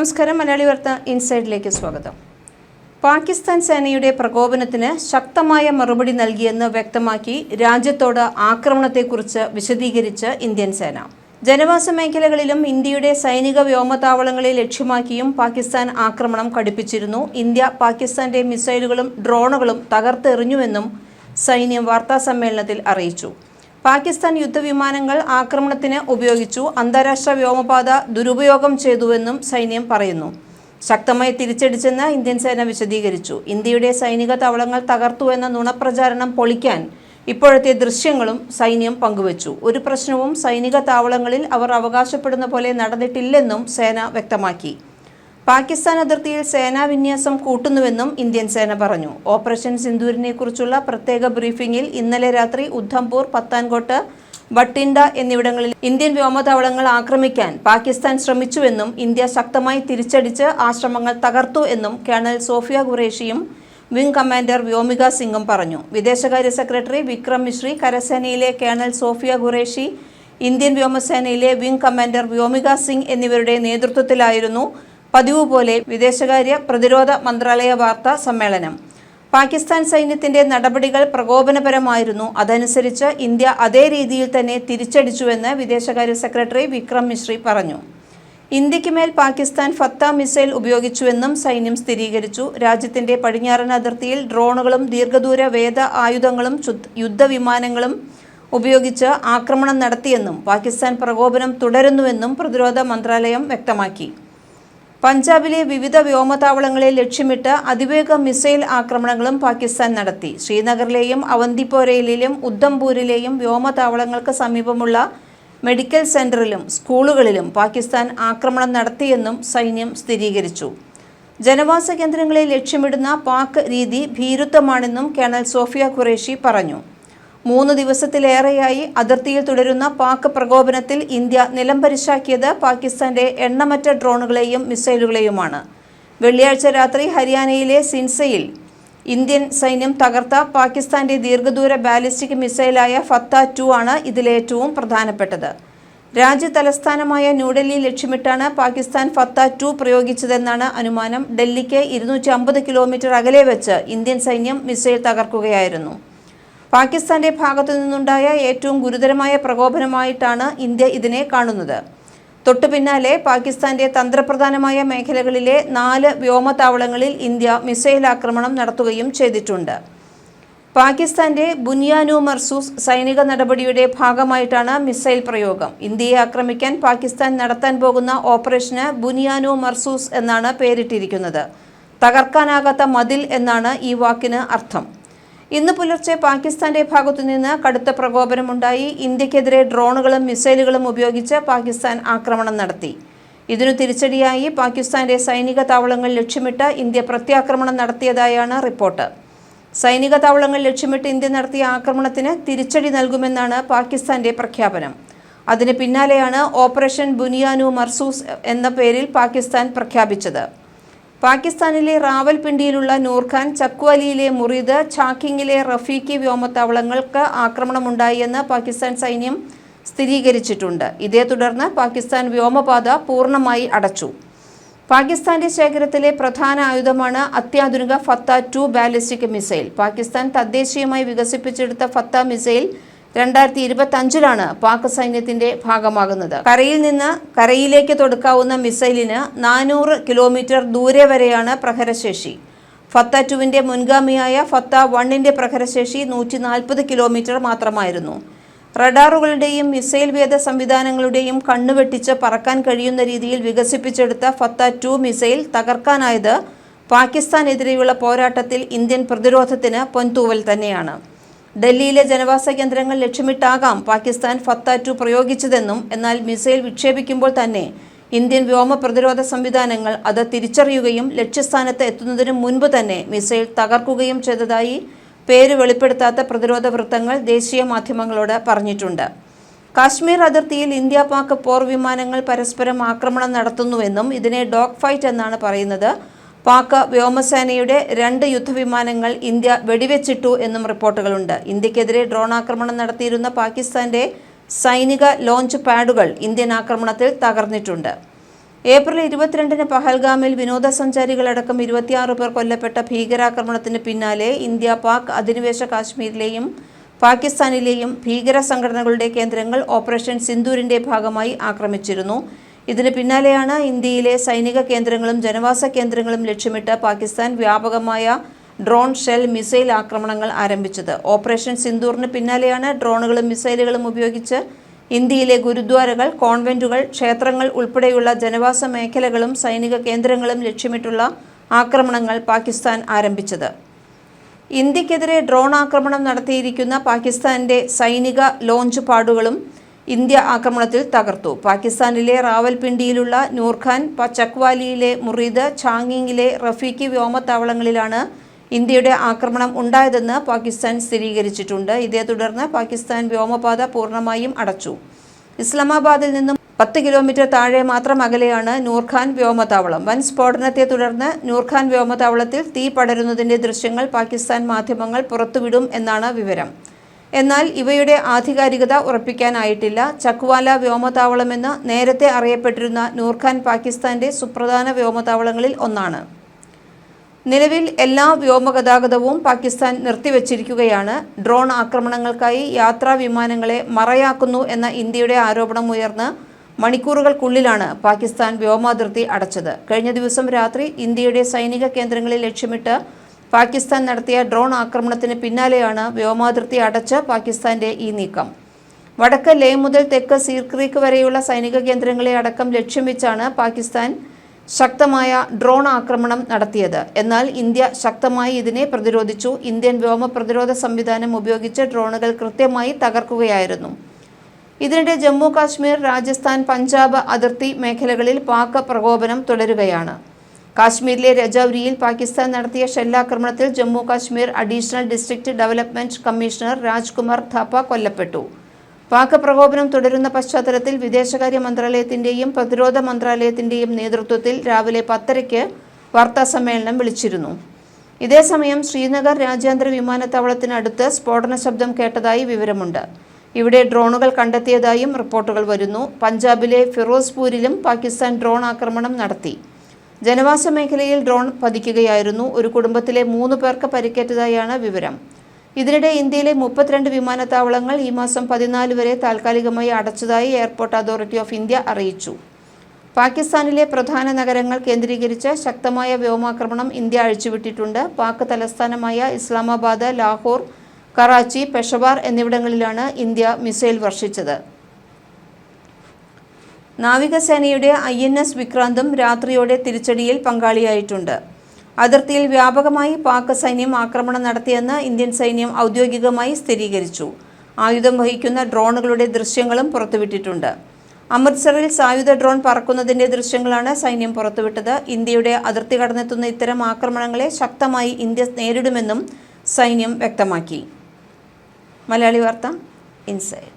നമസ്കാരം മലയാളി വാർത്ത ഇൻസൈഡിലേക്ക് സ്വാഗതം. പാകിസ്ഥാൻ സേനയുടെ പ്രകോപനത്തിന് ശക്തമായ മറുപടി നൽകിയെന്ന് വ്യക്തമാക്കി രാജ്യത്തോട് ആക്രമണത്തെക്കുറിച്ച് വിശദീകരിച്ച് ഇന്ത്യൻ സേന. ജനവാസ മേഖലകളിലും ഇന്ത്യയുടെ സൈനിക വ്യോമതാവളങ്ങളെ ലക്ഷ്യമാക്കിയും പാകിസ്ഥാൻ ആക്രമണം കടുപ്പിച്ചിരുന്നു. ഇന്ത്യ പാകിസ്ഥാന്റെ മിസൈലുകളും ഡ്രോണുകളും തകർത്തെറിഞ്ഞുവെന്നും സൈന്യം വാർത്താ സമ്മേളനത്തിൽ അറിയിച്ചു. പാകിസ്ഥാൻ യുദ്ധവിമാനങ്ങൾ ആക്രമണത്തിന് ഉപയോഗിച്ചു. അന്താരാഷ്ട്ര വ്യോമപാത ദുരുപയോഗം ചെയ്തുവെന്നും സൈന്യം പറയുന്നു. ശക്തമായി തിരിച്ചടിച്ചെന്ന് ഇന്ത്യൻ സേന വിശദീകരിച്ചു. ഇന്ത്യയുടെ സൈനിക താവളങ്ങൾ തകർത്തുവെന്ന നുണപ്രചാരണം പൊളിക്കാൻ ഇപ്പോഴത്തെ ദൃശ്യങ്ങളും സൈന്യം പങ്കുവച്ചു. ഒരു പ്രശ്നവും സൈനിക താവളങ്ങളിൽ അവർ അവകാശപ്പെടുന്ന പോലെ നടന്നിട്ടില്ലെന്നും സേന വ്യക്തമാക്കി. പാകിസ്ഥാൻ അതിർത്തിയിൽ സേനാ വിന്യാസം കൂട്ടുന്നുവെന്നും ഇന്ത്യൻ സേന പറഞ്ഞു. ഓപ്പറേഷൻ സിന്ദൂരിനെ കുറിച്ചുള്ള പ്രത്യേക ബ്രീഫിംഗിൽ ഇന്നലെ രാത്രി ഉദ്ധംപൂർ പത്താൻകോട്ട് ബട്ടിൻഡ എന്നിവിടങ്ങളിൽ ഇന്ത്യൻ വ്യോമതാവളങ്ങൾ ആക്രമിക്കാൻ പാകിസ്ഥാൻ ശ്രമിച്ചുവെന്നും ഇന്ത്യ ശക്തമായി തിരിച്ചടിച്ച് ആശ്രമങ്ങൾ തകർത്തു എന്നും കേണൽ സോഫിയ ഖുറേഷിയും വിംഗ് കമാൻഡർ വ്യോമിക സിംഗും പറഞ്ഞു. വിദേശകാര്യ സെക്രട്ടറി വിക്രം മിശ്രി കരസേനയിലെ കേണൽ സോഫിയ ഖുറേഷി ഇന്ത്യൻ വ്യോമസേനയിലെ വിംഗ് കമാൻഡർ വ്യോമിക സിംഗ് എന്നിവരുടെ നേതൃത്വത്തിലായിരുന്നു പതിവ് പോലെ വിദേശകാര്യ പ്രതിരോധ മന്ത്രാലയ വാർത്താ സമ്മേളനം. പാകിസ്ഥാൻ സൈന്യത്തിന്റെ നടപടികൾ പ്രകോപനപരമായിരുന്നു. അതനുസരിച്ച് ഇന്ത്യ അതേ രീതിയിൽ തന്നെ തിരിച്ചടിച്ചുവെന്ന് വിദേശകാര്യ സെക്രട്ടറി വിക്രം മിശ്രി പറഞ്ഞു. ഇന്ത്യയ്ക്ക് മേൽ പാകിസ്ഥാൻ ഫത്ത മിസൈൽ ഉപയോഗിച്ചുവെന്നും സൈന്യം സ്ഥിരീകരിച്ചു. രാജ്യത്തിന്റെ പടിഞ്ഞാറൻ അതിർത്തിയിൽ ഡ്രോണുകളും ദീർഘദൂര വേദ ആയുധങ്ങളും യുദ്ധവിമാനങ്ങളും ഉപയോഗിച്ച് ആക്രമണം നടത്തിയെന്നും പാകിസ്ഥാൻ പ്രകോപനം തുടരുന്നുവെന്നും പ്രതിരോധ മന്ത്രാലയം വ്യക്തമാക്കി. പഞ്ചാബിലെ വിവിധ വ്യോമതാവളങ്ങളെ ലക്ഷ്യമിട്ട് അതിവേഗ മിസൈൽ ആക്രമണങ്ങളും പാകിസ്ഥാൻ നടത്തി. ശ്രീനഗറിലെയും അവന്തിപ്പോരയിലെയും ഉദ്ധംപൂരിലെയും വ്യോമതാവളങ്ങൾക്ക് സമീപമുള്ള മെഡിക്കൽ സെന്ററിലും സ്കൂളുകളിലും പാകിസ്ഥാൻ ആക്രമണം നടത്തിയെന്നും സൈന്യം സ്ഥിരീകരിച്ചു. ജനവാസ കേന്ദ്രങ്ങളെ ലക്ഷ്യമിടുന്ന പാക് രീതി ഭീരുത്വമാണെന്നും കേണൽ സോഫിയ ഖുറേഷി പറഞ്ഞു. മൂന്ന് ദിവസത്തിലേറെയായി അതിർത്തിയിൽ തുടരുന്ന പാക് പ്രകോപനത്തിൽ ഇന്ത്യ നിലംപരിശാക്കിയത് പാകിസ്ഥാന്റെ എണ്ണമറ്റ ഡ്രോണുകളെയും മിസൈലുകളെയുമാണ്. വെള്ളിയാഴ്ച രാത്രി ഹരിയാനയിലെ സിൻസയിൽ ഇന്ത്യൻ സൈന്യം തകർത്ത പാകിസ്ഥാന്റെ ദീർഘദൂര ബാലിസ്റ്റിക് മിസൈലായ ഫത്ത ടു ആണ് ഇതിലേറ്റവും പ്രധാനപ്പെട്ടത്. രാജ്യ തലസ്ഥാനമായ ന്യൂഡൽഹി ലക്ഷ്യമിട്ടാണ് പാകിസ്ഥാൻ ഫത്ത ടു പ്രയോഗിച്ചതെന്നാണ് അനുമാനം. ഡൽഹിക്ക് ഇരുന്നൂറ്റി കിലോമീറ്റർ അകലെ വെച്ച് ഇന്ത്യൻ സൈന്യം മിസൈൽ തകർക്കുകയായിരുന്നു. പാകിസ്ഥാന്റെ ഭാഗത്തു നിന്നുണ്ടായ ഏറ്റവും ഗുരുതരമായ പ്രകോപനമായിട്ടാണ് ഇന്ത്യ ഇതിനെ കാണുന്നത്. തൊട്ടു പിന്നാലെ പാകിസ്ഥാന്റെ തന്ത്രപ്രധാനമായ മേഖലകളിലെ നാല് വ്യോമതാവളങ്ങളിൽ ഇന്ത്യ മിസൈൽ ആക്രമണം നടത്തുകയും ചെയ്തിട്ടുണ്ട്. പാകിസ്ഥാന്റെ ബുനിയാനു മർസൂസ് സൈനിക നടപടിയുടെ ഭാഗമായിട്ടാണ് മിസൈൽ പ്രയോഗം. ഇന്ത്യയെ ആക്രമിക്കാൻ പാകിസ്ഥാൻ നടത്താൻ പോകുന്ന ഓപ്പറേഷന് ബുനിയാനു മർസൂസ് എന്നാണ് പേരിട്ടിരിക്കുന്നത്. തകർക്കാനാകാത്ത മതിൽ എന്നാണ് ഈ വാക്കിന് അർത്ഥം. ഇന്ന് പുലർച്ചെ പാകിസ്ഥാന്റെ ഭാഗത്തുനിന്ന് കടുത്ത പ്രകോപനമുണ്ടായി. ഇന്ത്യക്കെതിരെ ഡ്രോണുകളും മിസൈലുകളും ഉപയോഗിച്ച് പാകിസ്ഥാൻ ആക്രമണം നടത്തി. ഇതിനു തിരിച്ചടിയായി പാകിസ്ഥാന്റെ സൈനിക താവളങ്ങൾ ലക്ഷ്യമിട്ട് ഇന്ത്യ പ്രത്യാക്രമണം നടത്തിയതായാണ് റിപ്പോർട്ട്. സൈനിക താവളങ്ങൾ ലക്ഷ്യമിട്ട് ഇന്ത്യ നടത്തിയ ആക്രമണത്തിന് തിരിച്ചടി നൽകുമെന്നാണ് പാകിസ്ഥാന്റെ പ്രഖ്യാപനം. അതിന് പിന്നാലെയാണ് ഓപ്പറേഷൻ ബുനിയാനു മർസൂസ് എന്ന പേരിൽ പാകിസ്ഥാൻ പ്രഖ്യാപിച്ചത്. പാകിസ്ഥാനിലെ റാവൽപിണ്ടിയിലുള്ള നൂർഖാൻ ചക്വാലിയിലെ മുറീദ് ഛാക്കിങ്ങിലെ റഫീഖി വ്യോമത്താവളങ്ങൾക്ക് ആക്രമണമുണ്ടായെന്ന് പാകിസ്ഥാൻ സൈന്യം സ്ഥിരീകരിച്ചിട്ടുണ്ട്. ഇതേ തുടർന്ന് പാകിസ്ഥാൻ വ്യോമപാത പൂർണമായി അടച്ചു. പാകിസ്ഥാന്റെ ശേഖരത്തിലെ പ്രധാന ആയുധമാണ് അത്യാധുനിക Fatah two ballistic missile. Pakistan തദ്ദേശീയമായി വികസിപ്പിച്ചെടുത്ത ഫത്ത മിസൈൽ രണ്ടായിരത്തി ഇരുപത്തി അഞ്ചിലാണ് പാക് സൈന്യത്തിന്റെ ഭാഗമാകുന്നത്. കരയിൽ നിന്ന് കരയിലേക്ക് തൊടുക്കാവുന്ന മിസൈലിന് നാനൂറ് കിലോമീറ്റർ ദൂരെ വരെയാണ് പ്രഹരശേഷി. ഫത്ത ടുവിന്റെ മുൻഗാമിയായ ഫത്ത വണ്ണിന്റെ പ്രഹരശേഷി നൂറ്റി നാൽപ്പത് കിലോമീറ്റർ മാത്രമായിരുന്നു. റഡാറുകളുടെയും മിസൈൽ വേദ സംവിധാനങ്ങളുടെയും കണ്ണുവെട്ടിച്ച് പറക്കാൻ കഴിയുന്ന രീതിയിൽ വികസിപ്പിച്ചെടുത്ത ഫത്ത ടു മിസൈൽ തകർക്കാനായത് പാകിസ്ഥാനെതിരെയുള്ള പോരാട്ടത്തിൽ ഇന്ത്യൻ പ്രതിരോധത്തിന് പൊൻതൂവൽ തന്നെയാണ്. ഡൽഹിയിലെ ജനവാസ കേന്ദ്രങ്ങൾ ലക്ഷ്യമിട്ടാകാം പാകിസ്ഥാൻ ഫത്ത ടു പ്രയോഗിച്ചതെന്നും എന്നാൽ മിസൈൽ വിക്ഷേപിക്കുമ്പോൾ തന്നെ ഇന്ത്യൻ വ്യോമ പ്രതിരോധ സംവിധാനങ്ങൾ അത് തിരിച്ചറിയുകയും ലക്ഷ്യസ്ഥാനത്ത് എത്തുന്നതിന് മുൻപ് തന്നെ മിസൈൽ തകർക്കുകയും ചെയ്തതായി പേര് വെളിപ്പെടുത്താത്ത പ്രതിരോധ വൃത്തങ്ങൾ ദേശീയ മാധ്യമങ്ങളോട് പറഞ്ഞിട്ടുണ്ട്. കാശ്മീർ അതിർത്തിയിൽ ഇന്ത്യ പാക് പോർ വിമാനങ്ങൾ പരസ്പരം ആക്രമണം നടത്തുന്നുവെന്നും ഇതിനെ ഡോഗ് ഫൈറ്റ് എന്നാണ് പറയുന്നത്. പാക് വ്യോമസേനയുടെ രണ്ട് യുദ്ധവിമാനങ്ങൾ ഇന്ത്യ വെടിവെച്ചിട്ടു എന്നും റിപ്പോർട്ടുകളുണ്ട്. ഇന്ത്യക്കെതിരെ ഡ്രോൺ ആക്രമണം നടത്തിയിരുന്ന പാകിസ്ഥാന്റെ സൈനിക ലോഞ്ച് പാഡുകൾ ഇന്ത്യൻ ആക്രമണത്തിൽ തകർന്നിട്ടുണ്ട്. ഏപ്രിൽ ഇരുപത്തിരണ്ടിന് പഹൽഗാമിൽ വിനോദസഞ്ചാരികളടക്കം ഇരുപത്തിയാറ് പേർ കൊല്ലപ്പെട്ട ഭീകരാക്രമണത്തിന് പിന്നാലെ ഇന്ത്യ പാക് അധിനിവേശ കാശ്മീരിലെയും പാകിസ്ഥാനിലെയും ഭീകര സംഘടനകളുടെ കേന്ദ്രങ്ങൾ ഓപ്പറേഷൻ സിന്ദൂരിന്റെ ഭാഗമായി ആക്രമിച്ചിരുന്നു. ഇതിന് പിന്നാലെയാണ് ഇന്ത്യയിലെ സൈനിക കേന്ദ്രങ്ങളും ജനവാസ കേന്ദ്രങ്ങളും ലക്ഷ്യമിട്ട് പാകിസ്ഥാൻ വ്യാപകമായ ഡ്രോൺ ഷെൽ മിസൈൽ ആക്രമണങ്ങൾ ആരംഭിച്ചത്. ഓപ്പറേഷൻ സിന്ദൂറിന് പിന്നാലെയാണ് ഡ്രോണുകളും മിസൈലുകളും ഉപയോഗിച്ച് ഇന്ത്യയിലെ ഗുരുദ്വാരകൾ കോൺവെന്റുകൾ ക്ഷേത്രങ്ങൾ ഉൾപ്പെടെയുള്ള ജനവാസ മേഖലകളും സൈനിക കേന്ദ്രങ്ങളും ലക്ഷ്യമിട്ടുള്ള ആക്രമണങ്ങൾ പാകിസ്ഥാൻ ആരംഭിച്ചത്. ഇന്ത്യക്കെതിരെ ഡ്രോൺ ആക്രമണം നടത്തിയിരിക്കുന്ന പാകിസ്ഥാന്റെ സൈനിക ലോഞ്ച് പാഡുകളും ഇന്ത്യ ആക്രമണത്തിൽ തകർത്തു. പാകിസ്ഥാനിലെ റാവൽപിണ്ടിയിലുള്ള നൂർഖാൻ ചക്വാലിയിലെ മുറീദ് ഛാങ്ങിങ്ങിലെ റഫീഖി വ്യോമത്താവളങ്ങളിലാണ് ഇന്ത്യയുടെ ആക്രമണം ഉണ്ടായതെന്ന് പാകിസ്ഥാൻ സ്ഥിരീകരിച്ചിട്ടുണ്ട്. ഇതേ തുടർന്ന് പാകിസ്ഥാൻ വ്യോമപാത പൂർണമായും അടച്ചു. ഇസ്ലാമാബാദിൽ നിന്നും പത്ത് കിലോമീറ്റർ താഴെ മാത്രം അകലെയാണ് നൂർഖാൻ വ്യോമതാവളം വൻ സ്ഫോടനത്തെ തുടർന്ന് നൂർഖാൻ വ്യോമതാവളത്തിൽ തീ പടരുന്നതിന്റെ ദൃശ്യങ്ങൾ പാകിസ്ഥാൻ മാധ്യമങ്ങൾ പുറത്തുവിടും എന്നാണ് വിവരം. എന്നാൽ ഇവയുടെ ആധികാരികത ഉറപ്പിക്കാനായിട്ടില്ല. ചക്വാല വ്യോമതാവളമെന്ന് നേരത്തെ അറിയപ്പെട്ടിരുന്ന നൂർഖാൻ പാകിസ്ഥാന്റെ സുപ്രധാന വ്യോമതാവളങ്ങളിൽ ഒന്നാണ്. നിലവിൽ എല്ലാ വ്യോമഗതാഗതവും പാകിസ്ഥാൻ നിർത്തിവച്ചിരിക്കുകയാണ്. ഡ്രോൺ ആക്രമണങ്ങൾക്കായി യാത്രാ വിമാനങ്ങളെ മറയാക്കുന്നു എന്ന ഇന്ത്യയുടെ ആരോപണം ഉയർന്ന് മണിക്കൂറുകൾക്കുള്ളിലാണ് പാകിസ്ഥാൻ വ്യോമാതിർത്തി അടച്ചത്. കഴിഞ്ഞ ദിവസം രാത്രി ഇന്ത്യയുടെ സൈനിക കേന്ദ്രങ്ങളെ ലക്ഷ്യമിട്ട് പാകിസ്ഥാൻ നടത്തിയ ഡ്രോൺ ആക്രമണത്തിന് പിന്നാലെയാണ് വ്യോമാതിർത്തി അടച്ച് പാകിസ്ഥാന്റെ ഈ നീക്കം. വടക്ക് ലേ മുതൽ തെക്ക് സീർക്രീക്ക് വരെയുള്ള സൈനിക കേന്ദ്രങ്ങളെ അടക്കം ലക്ഷ്യം വെച്ചാണ് പാകിസ്ഥാൻ ശക്തമായ ഡ്രോൺ ആക്രമണം നടത്തിയത്. എന്നാൽ ഇന്ത്യ ശക്തമായി ഇതിനെ പ്രതിരോധിച്ചു. ഇന്ത്യൻ വ്യോമ പ്രതിരോധ സംവിധാനം ഉപയോഗിച്ച് ഡ്രോണുകൾ കൃത്യമായി തകർക്കുകയായിരുന്നു. ഇതിനിടെ ജമ്മു കാശ്മീർ രാജസ്ഥാൻ പഞ്ചാബ് അതിർത്തി മേഖലകളിൽ പാക് പ്രകോപനം തുടരുകയാണ്. കാശ്മീരിലെ രജൌരിയിൽ പാകിസ്ഥാൻ നടത്തിയ ഷെല്ലാക്രമണത്തിൽ Jammu Kashmir additional district development commissioner Rajkumar Thapa കൊല്ലപ്പെട്ടു. പാക് പ്രകോപനം തുടരുന്ന പശ്ചാത്തലത്തിൽ വിദേശകാര്യ മന്ത്രാലയത്തിന്റെയും പ്രതിരോധ മന്ത്രാലയത്തിന്റെയും നേതൃത്വത്തിൽ രാവിലെ പത്തരയ്ക്ക് വാർത്താസമ്മേളനം വിളിച്ചിരുന്നു. ഇതേസമയം ശ്രീനഗർ രാജ്യാന്തര വിമാനത്താവളത്തിനടുത്ത് സ്ഫോടന ശബ്ദം കേട്ടതായി വിവരമുണ്ട്. ഇവിടെ ഡ്രോണുകൾ കണ്ടെത്തിയതായും റിപ്പോർട്ടുകൾ വരുന്നു. പഞ്ചാബിലെ ഫിറോസ്പൂരിലും പാകിസ്ഥാൻ ഡ്രോൺ ആക്രമണം നടത്തി. ജനവാസ മേഖലയിൽ ഡ്രോൺ പതിക്കുകയായിരുന്നു. ഒരു കുടുംബത്തിലെ മൂന്ന് പേർക്ക് പരിക്കേറ്റതായാണ് വിവരം. ഇതിനിടെ ഇന്ത്യയിലെ മുപ്പത്തിരണ്ട് വിമാനത്താവളങ്ങൾ ഈ മാസം പതിനാല് വരെ താൽക്കാലികമായി അടച്ചതായി എയർപോർട്ട് അതോറിറ്റി ഓഫ് ഇന്ത്യ അറിയിച്ചു. പാകിസ്ഥാനിലെ പ്രധാന നഗരങ്ങൾ കേന്ദ്രീകരിച്ച് ശക്തമായ വ്യോമാക്രമണം ഇന്ത്യ അഴിച്ചുവിട്ടിട്ടുണ്ട്. പാക് തലസ്ഥാനമായ ഇസ്ലാമാബാദ് ലാഹോർ കറാച്ചി പെഷവാർ എന്നിവിടങ്ങളിലാണ് ഇന്ത്യ മിസൈൽ വർഷിച്ചത്. നാവികസേനയുടെ ഐ എൻ എസ് വിക്രാന്തും രാത്രിയോടെ തിരിച്ചടിയിൽ പങ്കാളിയായിട്ടുണ്ട്. അതിർത്തിയിൽ വ്യാപകമായി പാക് സൈന്യം ആക്രമണം നടത്തിയെന്ന് ഇന്ത്യൻ സൈന്യം ഔദ്യോഗികമായി സ്ഥിരീകരിച്ചു. ആയുധം വഹിക്കുന്ന ഡ്രോണുകളുടെ ദൃശ്യങ്ങളും പുറത്തുവിട്ടിട്ടുണ്ട്. അമൃത്സറിൽ സായുധ ഡ്രോൺ പറക്കുന്നതിന്റെ ദൃശ്യങ്ങളാണ് സൈന്യം പുറത്തുവിട്ടത്. ഇന്ത്യയുടെ അതിർത്തി കടന്നെത്തുന്ന ഇത്തരം ആക്രമണങ്ങളെ ശക്തമായി ഇന്ത്യ നേരിടുമെന്നും സൈന്യം വ്യക്തമാക്കി. മലയാളി വാർത്ത ഇൻസൈഡ്.